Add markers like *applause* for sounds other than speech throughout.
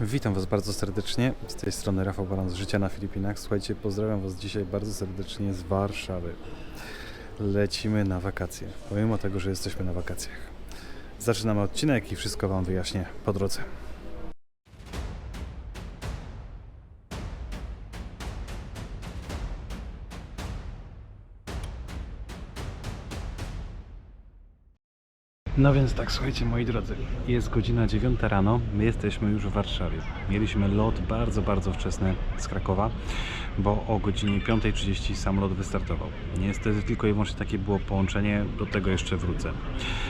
Witam Was bardzo serdecznie. Z tej strony Rafał Baran z Życia na Filipinach. Słuchajcie, pozdrawiam Was dzisiaj bardzo serdecznie z Warszawy. Lecimy na wakacje, pomimo tego, że jesteśmy na wakacjach. Zaczynamy odcinek i wszystko Wam wyjaśnię po drodze. No więc tak, słuchajcie moi drodzy, jest godzina 9 rano, my jesteśmy już w Warszawie. Mieliśmy lot bardzo, bardzo wczesny z Krakowa, bo o godzinie 5.30 samolot wystartował. Niestety tylko i wyłącznie takie było połączenie, do tego jeszcze wrócę.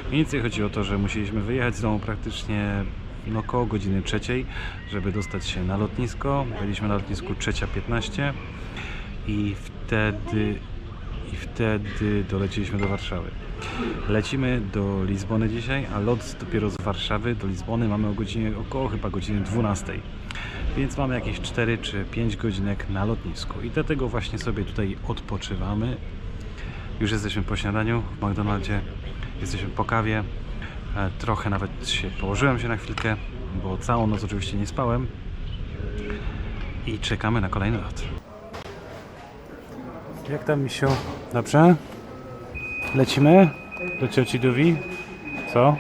Mniej więcej chodzi o to, że musieliśmy wyjechać z domu praktycznie no, około godziny trzeciej, żeby dostać się na lotnisko. Byliśmy na lotnisku 3.15 i wtedy, i wtedy doleciliśmy do Warszawy. Lecimy do Lizbony dzisiaj, a lot dopiero z Warszawy do Lizbony mamy o godzinie, około chyba godziny 12. Więc mamy jakieś 4 czy 5 godzinek na lotnisku i dlatego właśnie sobie tutaj odpoczywamy. Już jesteśmy po śniadaniu w McDonaldzie, jesteśmy po kawie. E, Trochę nawet się położyłem się na chwilkę, bo całą noc oczywiście nie spałem. I czekamy na kolejny lot. Jak tam misiu? Dobrze? Lecimy? Do cioci Duwi? Co?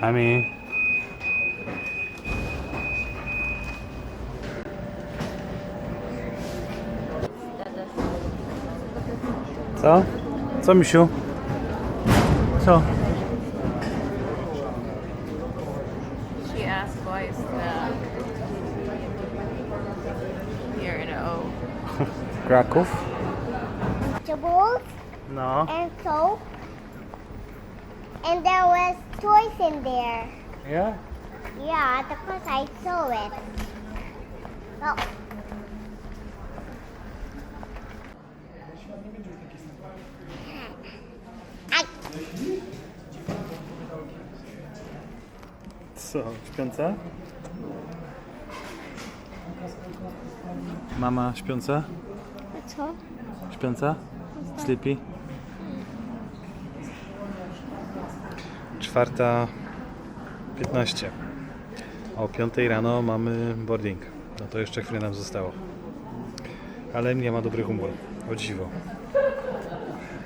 Ami? Co? Co misiu? Co? She asked why is the here in O. Kraków? No. and soap. And there was toys in there. Yeah? Yeah, because I saw it. Oh. I, Co? Śpiąca? Mama śpiąca? co? Śpiąca? Sleepy? Czwarta 15. O 5 rano mamy boarding. No to jeszcze chwilę nam zostało. Ale Emilia ma dobry humor. O dziwo.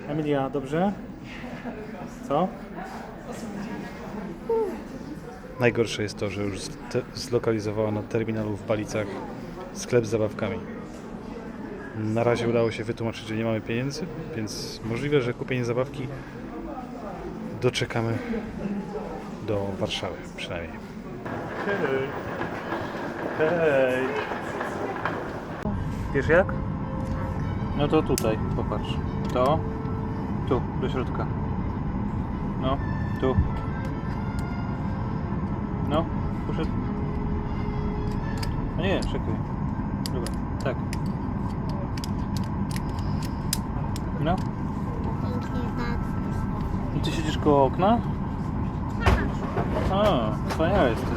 Emilia, dobrze? Co? Najgorsze jest to, że już zlokalizowała na terminalu w Balicach sklep z zabawkami. Na razie udało się wytłumaczyć, że nie mamy pieniędzy, więc możliwe, że kupienie zabawki doczekamy do Warszawy przynajmniej. Hej! Hej! Wiesz jak? No to tutaj, popatrz. To, tu, do środka. No, tu. No, poszedł. A nie, czekaj. Dobra, tak. No. Ty siedzisz koło okna? A, wspaniała jesteś.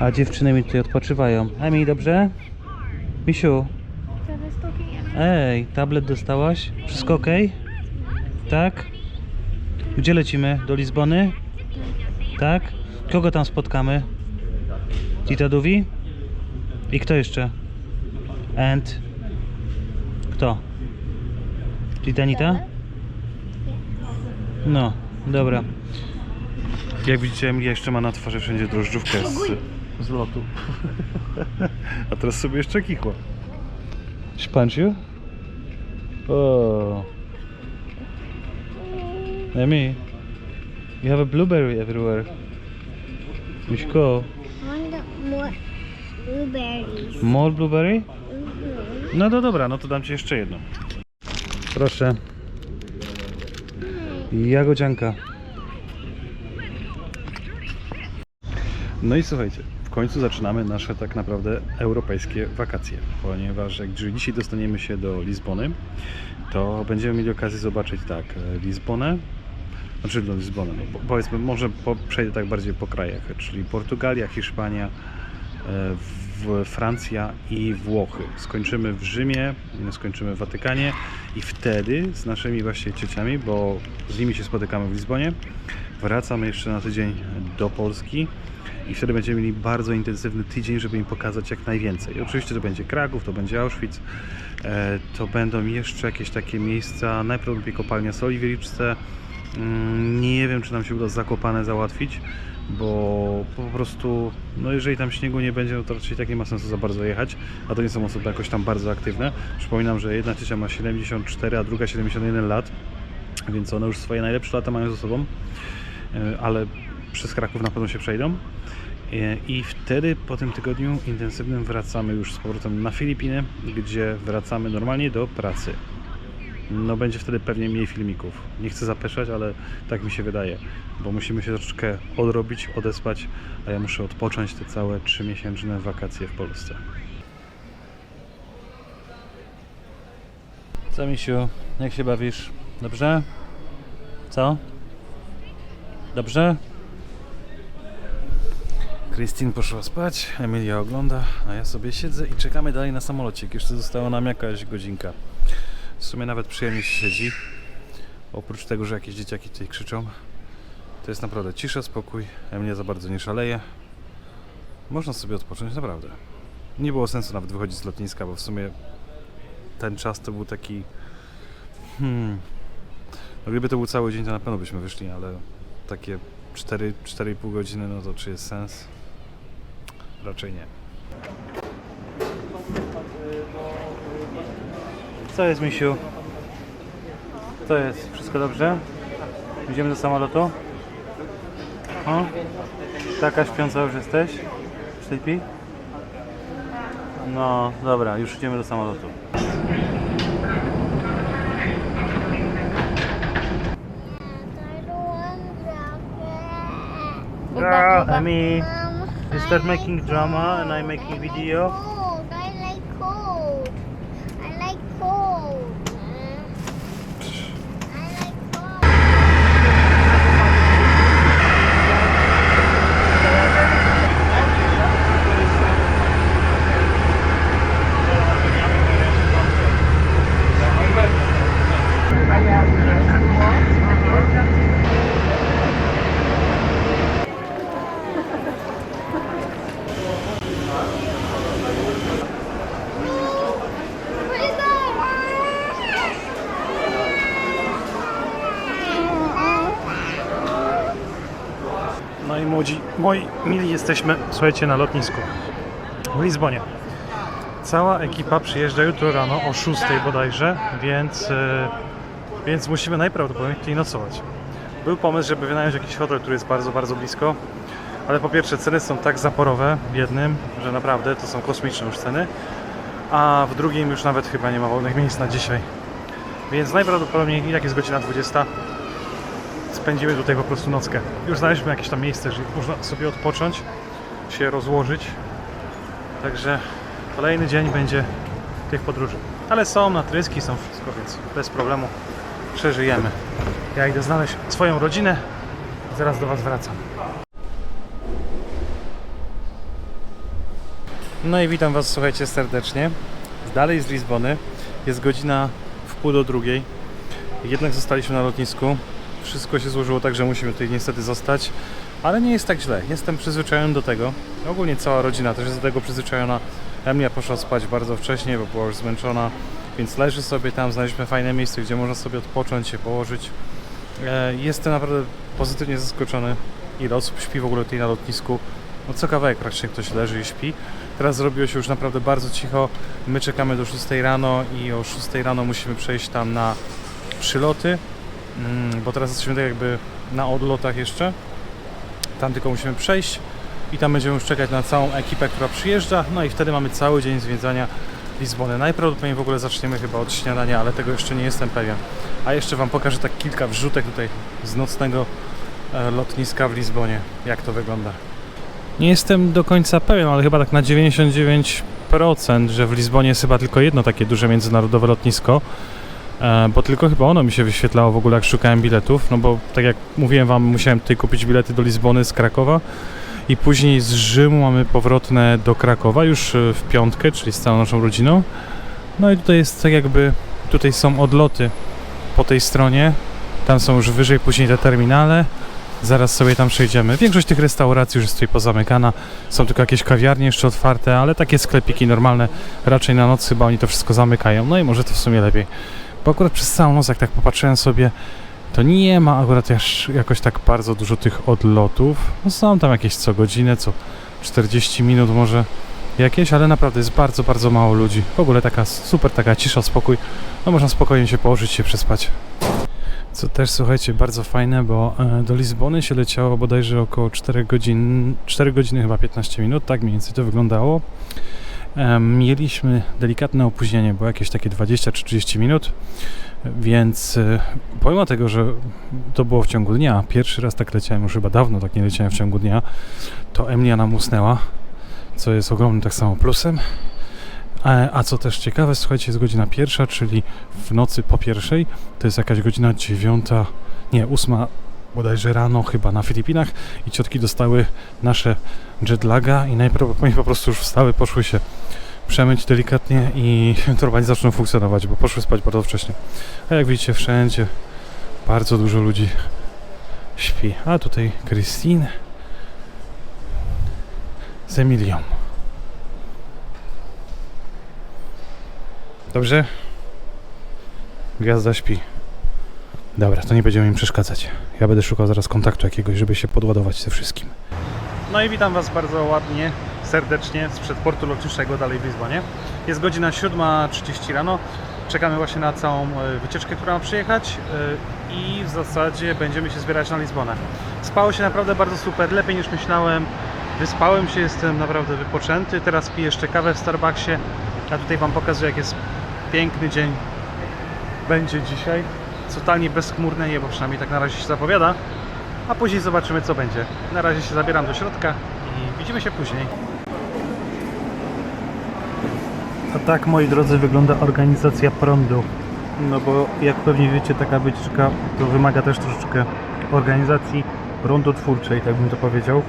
A dziewczyny mi tutaj odpoczywają. Emi, dobrze? Misiu. Ej, tablet dostałaś? Wszystko ok? Tak? Gdzie lecimy? Do Lizbony? Tak? Kogo tam spotkamy? Tita Duwi? I kto jeszcze? And? Kto? Tita Nita? No, dobra. Jak widzicie, Emilia jeszcze ma na twarzy wszędzie drożdżówkę z, z lotu. *laughs* A teraz sobie jeszcze kichła. She punch you? Oh. Emi, you have a blueberry everywhere. Miśko, want more blueberries. more blueberry? No to dobra, no to dam ci jeszcze jedno. Proszę. Jagodzianka. No i słuchajcie, końcu zaczynamy nasze tak naprawdę europejskie wakacje, ponieważ jak dzisiaj dostaniemy się do Lizbony, to będziemy mieli okazję zobaczyć tak, e, Lizbonę, znaczy do Lizbony, no, po- powiedzmy, może po, przejdę tak bardziej po krajach, czyli Portugalia, Hiszpania, e, Francja i Włochy. Skończymy w Rzymie, skończymy w Watykanie i wtedy z naszymi właśnie ciociami, bo z nimi się spotykamy w Lizbonie, wracamy jeszcze na tydzień do Polski i wtedy będziemy mieli bardzo intensywny tydzień, żeby im pokazać jak najwięcej. Oczywiście to będzie Kraków, to będzie Auschwitz, e, to będą jeszcze jakieś takie miejsca, najprawdopodobniej kopalnia soli w Wieliczce. Mm, Nie wiem, czy nam się uda Zakopane załatwić, bo po prostu, no jeżeli tam śniegu nie będzie, no to raczej tak nie ma sensu za bardzo jechać, a to nie są osoby jakoś tam bardzo aktywne. Przypominam, że jedna ciocia ma 74, a druga 71 lat, więc one już swoje najlepsze lata mają ze sobą, e, ale przez Kraków na pewno się przejdą. E, I wtedy po tym tygodniu intensywnym wracamy już z powrotem na Filipiny, gdzie wracamy normalnie do pracy. No będzie wtedy pewnie mniej filmików. Nie chcę zapeszać, ale tak mi się wydaje, bo musimy się troszeczkę odrobić, odespać, a ja muszę odpocząć te całe trzymiesięczne wakacje w Polsce. Co misiu, jak się bawisz? Dobrze? Co? Dobrze? Christine poszła spać, Emilia ogląda, a ja sobie siedzę i czekamy dalej na samolocik. Jeszcze została nam jakaś godzinka. W sumie nawet przyjemnie się siedzi. Oprócz tego, że jakieś dzieciaki tutaj krzyczą, to jest naprawdę cisza, spokój. Emilia za bardzo nie szaleje. Można sobie odpocząć, naprawdę. Nie było sensu nawet wychodzić z lotniska, bo w sumie ten czas to był taki. Hmm. No gdyby to był cały dzień, to na pewno byśmy wyszli, ale takie 4, 4,5 godziny, no to czy jest sens? Raczej nie. Co jest, misiu? Co jest? Wszystko dobrze? Idziemy do samolotu? O? Taka śpiąca już jesteś? Sleepy? No, dobra, już idziemy do samolotu. I I start making drama and I'm making video. I młodzi, moi mili jesteśmy, słuchajcie, na lotnisku w Lizbonie. Cała ekipa przyjeżdża jutro rano o 6 bodajże, więc, e, więc musimy najprawdopodobniej tutaj nocować. Był pomysł, żeby wynająć jakiś hotel, który jest bardzo, bardzo blisko, ale po pierwsze ceny są tak zaporowe w jednym, że naprawdę to są kosmiczne już ceny, a w drugim już nawet chyba nie ma wolnych miejsc na dzisiaj. Więc najprawdopodobniej, jak jest godzina 20, spędzimy tutaj po prostu nockę. Już znaleźliśmy jakieś tam miejsce, że można sobie odpocząć, się rozłożyć. Także kolejny dzień będzie tych podróży. Ale są natryski, są wszystko, więc bez problemu przeżyjemy. Ja idę znaleźć swoją rodzinę zaraz do Was wracam. No i witam Was, słuchajcie, serdecznie. Dalej z Lizbony. Jest godzina w pół do drugiej. Jednak zostaliśmy na lotnisku. Wszystko się złożyło tak, że musimy tutaj niestety zostać, ale nie jest tak źle. Jestem przyzwyczajony do tego. Ogólnie cała rodzina też jest do tego przyzwyczajona. Emilia poszła spać bardzo wcześnie, bo była już zmęczona, więc leży sobie tam. Znaleźliśmy fajne miejsce, gdzie można sobie odpocząć, się położyć. E, Jestem naprawdę pozytywnie zaskoczony, ile osób śpi w ogóle tutaj na lotnisku. No co kawałek raczej ktoś leży i śpi. Teraz zrobiło się już naprawdę bardzo cicho. My czekamy do 6 rano i o 6 rano musimy przejść tam na przyloty, bo teraz jesteśmy tak jakby na odlotach jeszcze. Tam tylko musimy przejść i tam będziemy już czekać na całą ekipę, która przyjeżdża. No i wtedy mamy cały dzień zwiedzania Lizbony. Najprawdopodobniej w ogóle zaczniemy chyba od śniadania, ale tego jeszcze nie jestem pewien. A jeszcze Wam pokażę tak kilka wrzutek tutaj z nocnego e, lotniska w Lizbonie, jak to wygląda. Nie jestem do końca pewien, ale chyba tak na 99%, że w Lizbonie jest chyba tylko jedno takie duże międzynarodowe lotnisko. E, bo tylko chyba ono mi się wyświetlało w ogóle jak szukałem biletów, no bo tak jak mówiłem wam, musiałem tutaj kupić bilety do Lizbony z Krakowa i później z Rzymu mamy powrotne do Krakowa już e, w piątkę, czyli z całą naszą rodziną. No i tutaj jest tak jakby, tutaj są odloty po tej stronie, tam są już wyżej później te terminale, zaraz sobie tam przejdziemy. Większość tych restauracji już jest tutaj pozamykana, są tylko jakieś kawiarnie jeszcze otwarte, ale takie sklepiki normalne raczej na noc chyba oni to wszystko zamykają, no i może to w sumie lepiej. Bo akurat przez całą noc, jak tak popatrzyłem sobie, to nie ma akurat jakoś tak bardzo dużo tych odlotów. No są tam jakieś co godzinę, co 40 minut może jakieś, ale naprawdę jest bardzo, bardzo mało ludzi. W ogóle taka super taka cisza, spokój. No można spokojnie się położyć, się przespać. Co też słuchajcie, bardzo fajne, bo e, do Lizbony się leciało bodajże około 4 godzin, 4 godziny chyba 15 minut, tak mniej więcej to wyglądało. Mieliśmy delikatne opóźnienie, bo jakieś takie 20 czy 30 minut, więc e, pomimo tego, że to było w ciągu dnia, pierwszy raz tak leciałem, już chyba dawno tak nie leciałem w ciągu dnia, to Emilia nam usnęła, co jest ogromnym tak samo plusem. A, a co też ciekawe, słuchajcie, jest godzina pierwsza, czyli w nocy po pierwszej, to jest jakaś godzina dziewiąta, nie, ósma bodajże rano chyba na Filipinach i ciotki dostały nasze jetlaga i najprawdopodobniej *laughs* po prostu już wstały, poszły się przemyć delikatnie i *laughs* normalnie zaczną funkcjonować, bo poszły spać bardzo wcześnie. A jak widzicie, wszędzie bardzo dużo ludzi śpi. A tutaj Christine z Emilią. Dobrze? Gwiazda śpi. Dobra, to nie będziemy im przeszkadzać. Ja będę szukał zaraz kontaktu jakiegoś, żeby się podładować ze wszystkim. No i witam Was bardzo ładnie, serdecznie sprzed portu lotniczego dalej w Lizbonie. Jest godzina 7.30 rano. Czekamy właśnie na całą e, wycieczkę, która ma przyjechać e, i w zasadzie będziemy się zbierać na Lizbonę. Spało się naprawdę bardzo super, lepiej niż myślałem. Wyspałem się, jestem naprawdę wypoczęty. Teraz piję jeszcze kawę w Starbucksie. A tutaj Wam pokazuję, jak jest piękny dzień będzie dzisiaj. Totalnie bezchmurne niebo, przynajmniej tak na razie się zapowiada. A później zobaczymy, co będzie. Na razie się zabieram do środka i widzimy się później. A tak, moi drodzy, wygląda organizacja prądu. No bo jak pewnie wiecie, taka wycieczka to wymaga też troszeczkę organizacji prądotwórczej, tak bym to powiedział.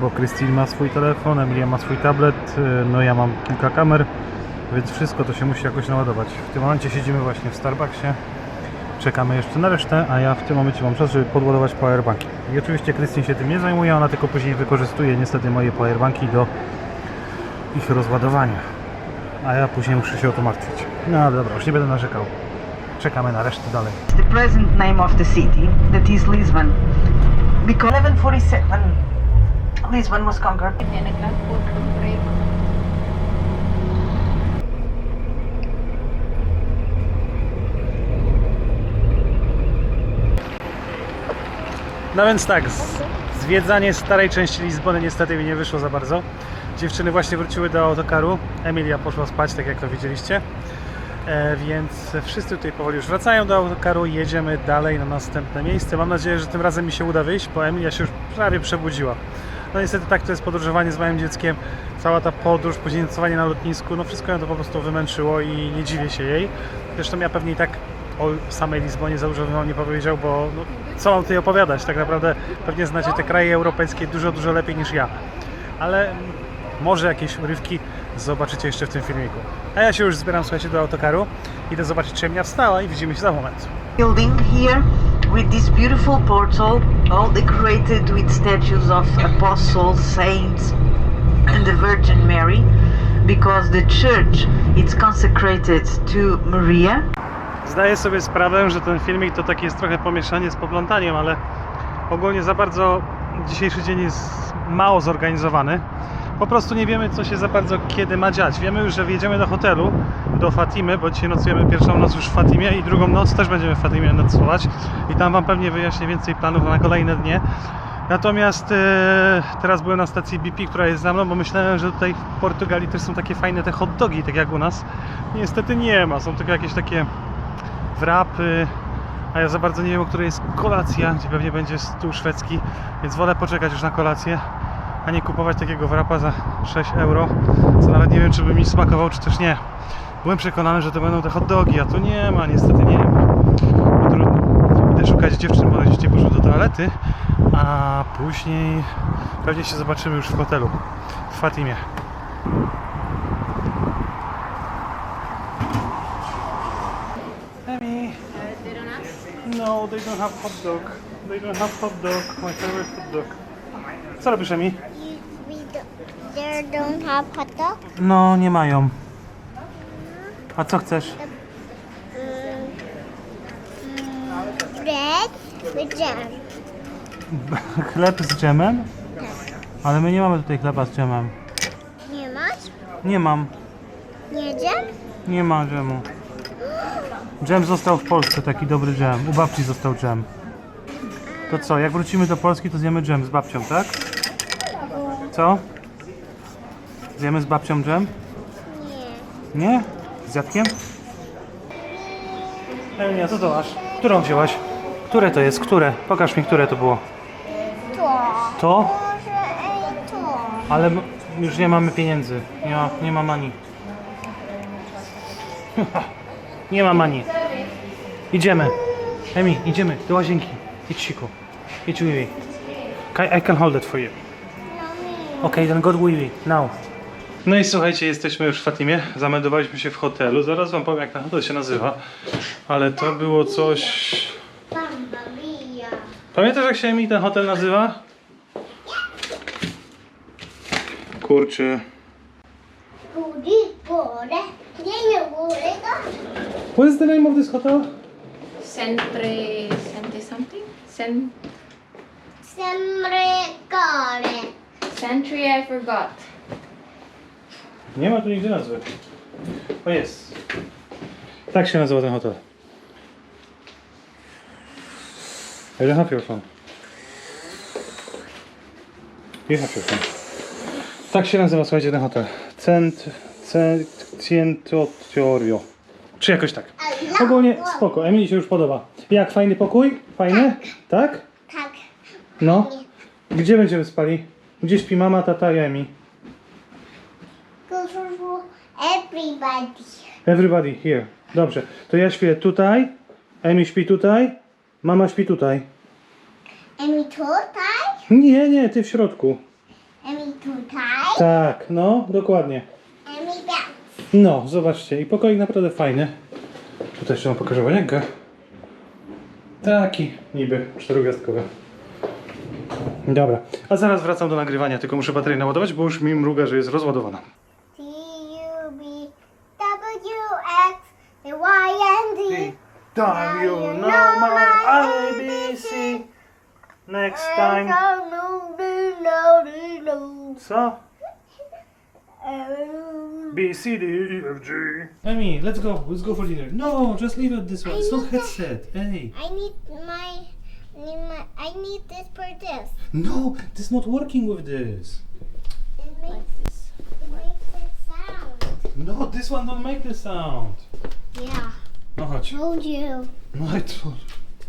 Bo Christine ma swój telefon, Emilia ma swój tablet, y, no ja mam kilka kamer, więc wszystko to się musi jakoś naładować. W tym momencie siedzimy właśnie w Starbucksie, czekamy jeszcze na resztę, a ja w tym momencie mam czas, żeby podładować powerbanki. I oczywiście Christine się tym nie zajmuje, ona tylko później wykorzystuje niestety moje powerbanki do ich rozładowania. A ja później muszę się o to martwić. No dobra, już nie będę narzekał. Czekamy na resztę dalej. the present name of the city, that is Lisbon. Because 1147, Lisbon was conquered. No więc tak, zwiedzanie starej części Lizbony niestety mi nie wyszło za bardzo. Dziewczyny właśnie wróciły do autokaru. Emilia poszła spać, tak jak to widzieliście. E, więc wszyscy tutaj powoli już wracają do autokaru jedziemy dalej na następne miejsce. Mam nadzieję, że tym razem mi się uda wyjść, bo Emilia się już prawie przebudziła. No niestety tak to jest podróżowanie z małym dzieckiem. Cała ta podróż, później na lotnisku, no wszystko ją to po prostu wymęczyło i nie dziwię się jej. Zresztą ja pewnie i tak o samej Lizbonie za dużo bym nie powiedział, bo no, co mam tutaj opowiadać? Tak naprawdę pewnie znacie te kraje europejskie dużo, dużo lepiej niż ja. Ale może jakieś urywki zobaczycie jeszcze w tym filmiku. A ja się już zbieram, słuchajcie, do autokaru. Idę zobaczyć, czy mnie wstała i widzimy się za moment. Building here with this beautiful portal, all decorated with statues of apostles, saints, and the Virgin Mary, because the church is consecrated to Maria. Zdaję sobie sprawę, że ten filmik to takie jest trochę pomieszanie z poplątaniem, ale ogólnie za bardzo dzisiejszy dzień jest mało zorganizowany. Po prostu nie wiemy, co się za bardzo kiedy ma dziać. Wiemy już, że wjedziemy do hotelu, do Fatimy, bo dzisiaj nocujemy pierwszą noc już w Fatimie i drugą noc też będziemy w Fatimie nocować. I tam Wam pewnie wyjaśnię więcej planów na kolejne dnie. Natomiast e, teraz byłem na stacji BP, która jest za mną, bo myślałem, że tutaj w Portugalii też są takie fajne te hot dogi, tak jak u nas. Niestety nie ma, są tylko jakieś takie wrapy, a ja za bardzo nie wiem, o której jest kolacja, gdzie pewnie będzie stół szwedzki, więc wolę poczekać już na kolację, a nie kupować takiego wrapa za 6 euro, co nawet nie wiem, czy by mi smakował, czy też nie. Byłem przekonany, że to będą te hot dogi, a tu nie ma, niestety nie ma. No trudno. Idę szukać dziewczyn, bo dzieci poszły do toalety, a później pewnie się zobaczymy już w hotelu w Fatimie. Emi. No, they don't have hot dog. They don't have hot dog. My favorite hot dog. Co robisz, Emi? We there don't have hot dog. No, nie mają. A co chcesz? Bread with jam. *laughs* Chleb z dżemem? Ale my nie mamy tutaj chleba z dżemem. Nie masz? Nie mam. Nie jam? Nie ma dżemu. Dżem został w Polsce, taki dobry dżem. U babci został dżem. To co, jak wrócimy do Polski, to zjemy dżem z babcią, tak? Co? Zjemy z babcią dżem? Nie. Nie? Z dziadkiem? Emilia, co to masz? Którą wzięłaś? Które to jest? Które? Pokaż mi, które to było. To. To? Może to. Ale m- już nie mamy pieniędzy. Nie ma, nie ma mani. *laughs* nie ma mani. Idziemy. Emi, idziemy do łazienki. Idź siku. Idź Wiwi. I can hold it for you. Okay, then go to Wiwi. Now. No i słuchajcie, jesteśmy już w Fatimie. Zameldowaliśmy się w hotelu. Zaraz wam powiem, jak ten hotel się nazywa. Ale to było coś... Mamma mia. Pamiętasz, jak się mi ten hotel nazywa? Kurczę. Booty, booty. What is the name of this hotel? Centre, centre something? Cent, Semrekare. century I forgot. Nie ma tu nigdy nazwy. O jest. Tak się nazywa ten hotel. I don't have your phone. You have your phone. Tak się nazywa, słuchajcie, ten hotel. Cent... Cientotiorio. Czy jakoś tak. Ogólnie spoko, Emilii się już podoba. Jak, fajny pokój? Fajny? Tak? Tak. No. Gdzie będziemy spali? Gdzie śpi mama, tata i Emi? Everybody. Everybody here. Dobrze. To ja śpię tutaj, Emi śpi tutaj, mama śpi tutaj. Emi tutaj. Nie, nie, ty w środku. Emi tutaj. Tak, no, dokładnie. No, zobaczcie, i pokoik naprawdę fajny. Tutaj jeszcze wam pokażę łazienkę. Taki, niby, czterogwiazdkowy. Dobra, a zaraz wracam do nagrywania, tylko muszę baterię naładować, bo już mi mruga, że jest rozładowana. T U B W X Y and Z. Now you know my ABC. Next time. Co? B, C, D, E, F, G. Emi, let's go. Let's go for dinner. No, just leave it this way. It's not headset. Hey. I need my, need my, I need this for this. No, this is not working with this. It makes, it makes a sound. No, this one don't make the sound. Yeah, No chodź. told you. No i tu.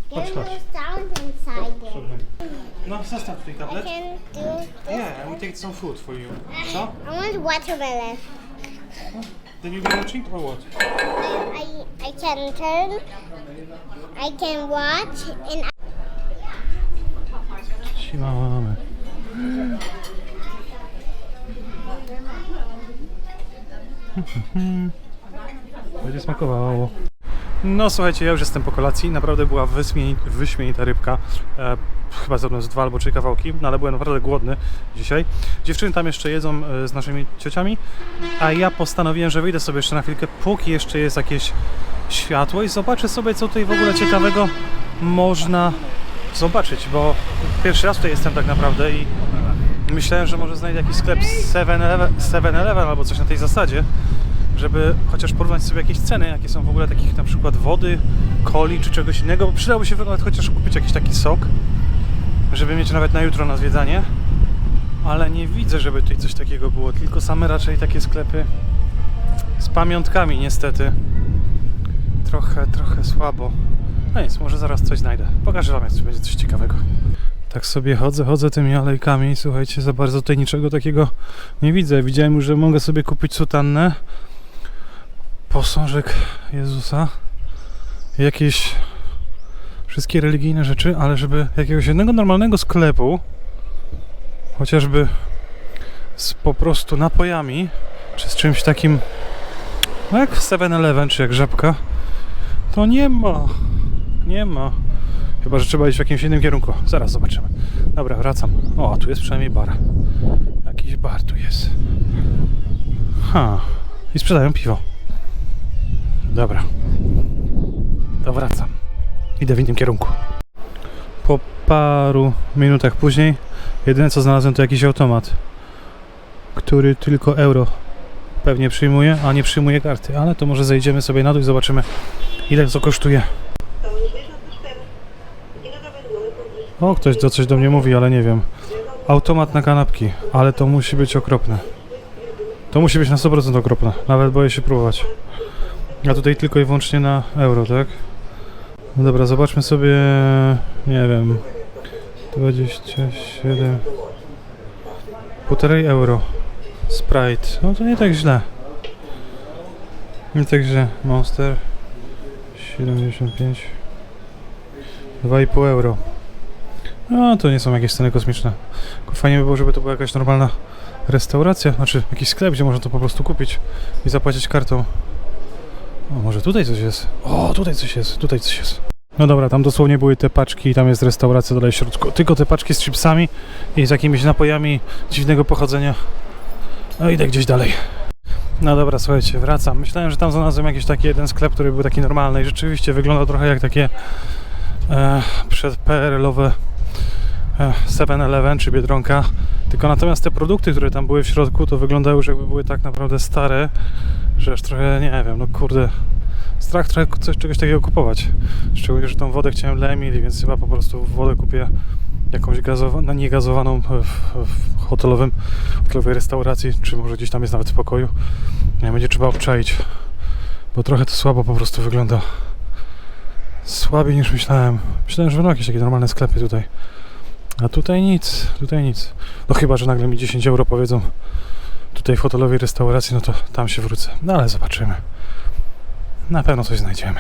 There's Chodź, no chodź. sound inside there. No, zostaw tutaj I tablet. can do this. Yeah, we take some food for you. Co? I want watermelon. Then you be watching or what? I, I, can turn. I can watch and I Siema mamy. Będzie smakowało. No słuchajcie, ja już jestem po kolacji. Naprawdę była wyśmieni- wyśmienita rybka. E, chyba zrobiłem z dwa albo trzy kawałki, no ale byłem naprawdę głodny dzisiaj. Dziewczyny tam jeszcze jedzą e, z naszymi ciociami, a ja postanowiłem, że wyjdę sobie jeszcze na chwilkę, póki jeszcze jest jakieś światło i zobaczę sobie, co tutaj w ogóle ciekawego można zobaczyć, bo pierwszy raz tutaj jestem tak naprawdę i myślałem, że może znajdę jakiś sklep 7-Eleven 7-Eleven albo coś na tej zasadzie, żeby chociaż porównać sobie jakieś ceny, jakie są w ogóle takich na przykład wody, coli czy czegoś innego, bo przydałoby się nawet chociaż kupić jakiś taki sok, żeby mieć nawet na jutro na zwiedzanie. Ale nie widzę, żeby tutaj coś takiego było, tylko same raczej takie sklepy z pamiątkami niestety. Trochę, trochę słabo. No nic, może zaraz coś znajdę. Pokażę wam, jak coś będzie coś ciekawego. Tak sobie chodzę, chodzę tymi alejkami. Słuchajcie, za bardzo tutaj niczego takiego nie widzę. Widziałem już, że mogę sobie kupić sutannę posążek Jezusa, jakieś wszystkie religijne rzeczy, ale żeby jakiegoś jednego normalnego sklepu, chociażby z po prostu napojami, czy z czymś takim no jak 7-Eleven, czy jak Żabka, to nie ma. Nie ma. Chyba, że trzeba iść w jakimś innym kierunku. Zaraz zobaczymy. Dobra, wracam. O, a tu jest przynajmniej bar. Jakiś bar tu jest. Ha. I sprzedają piwo. Dobra. To wracam. Idę w innym kierunku. Po paru minutach później jedyne co znalazłem to jakiś automat, który tylko euro pewnie przyjmuje, a nie przyjmuje karty. Ale to może zejdziemy sobie na dół i zobaczymy ile to kosztuje. O, ktoś do coś do mnie mówi, ale nie wiem. Automat na kanapki, ale to musi być okropne. To musi być na 100% okropne. Nawet boję się próbować. A tutaj tylko i wyłącznie na euro, tak? Dobra, zobaczmy sobie, nie wiem, 27, półtorej euro. Sprite, no to nie tak źle. Nie tak źle. Monster, 75, 2,5 euro. No to nie są jakieś ceny kosmiczne. Fajnie by było, żeby to była jakaś normalna restauracja, znaczy jakiś sklep, gdzie można to po prostu kupić i zapłacić kartą. O, może tutaj coś jest. O, tutaj coś jest, tutaj coś jest. No dobra, tam dosłownie były te paczki, tam jest restauracja dalej w środku. Tylko te paczki z chipsami i z jakimiś napojami dziwnego pochodzenia. No idę gdzieś dalej. No dobra, słuchajcie, wracam. Myślałem, że tam znalazłem jakiś taki jeden sklep, który był taki normalny i rzeczywiście wygląda trochę jak takie e, przedPRL-owe e, 7-Eleven czy Biedronka. Tylko natomiast te produkty, które tam były w środku, to wyglądały już jakby były tak naprawdę stare, że aż trochę, nie wiem, no kurde, strach trochę coś, czegoś takiego kupować. Szczególnie, że tą wodę chciałem dla Emilii, więc chyba po prostu wodę kupię jakąś no gazowaną w, w hotelowym, hotelowej restauracji, czy może gdzieś tam jest nawet w pokoju. Nie będzie trzeba obczaić, bo trochę to słabo po prostu wygląda. Słabiej niż myślałem. Myślałem, że będą jakieś takie normalne sklepy tutaj. A tutaj nic, tutaj nic. No chyba, że nagle mi 10 euro powiedzą tutaj w hotelowej restauracji, no to tam się wrócę. No ale zobaczymy. Na pewno coś znajdziemy.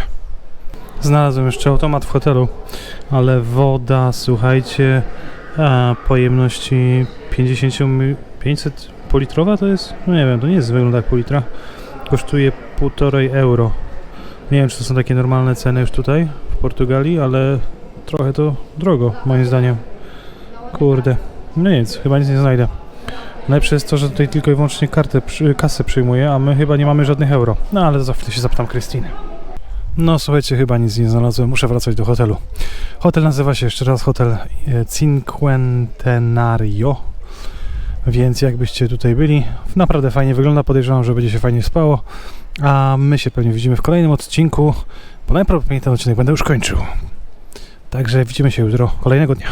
Znalazłem jeszcze automat w hotelu, ale woda, słuchajcie, pojemności 50, mi- 500 politrowa to jest? No nie wiem, to nie jest wygląda jak pół litra. Kosztuje 1,5 euro. Nie wiem, czy to są takie normalne ceny już tutaj w Portugalii, ale trochę to drogo, moim zdaniem. Kurde, no nic, chyba nic nie znajdę. Najlepsze jest to, że tutaj tylko i wyłącznie kartę, kasę przyjmuje, a my chyba nie mamy żadnych euro. No ale za chwilę się zapytam Krystyny. No słuchajcie, chyba nic nie znalazłem, muszę wracać do hotelu. Hotel nazywa się jeszcze raz Hotel e, Cinquentenario. Więc jakbyście tutaj byli, naprawdę fajnie wygląda, podejrzewam, że będzie się fajnie spało. A my się pewnie widzimy w kolejnym odcinku, bo najprawdopodobniej ten odcinek będę już kończył. Także widzimy się jutro, kolejnego dnia.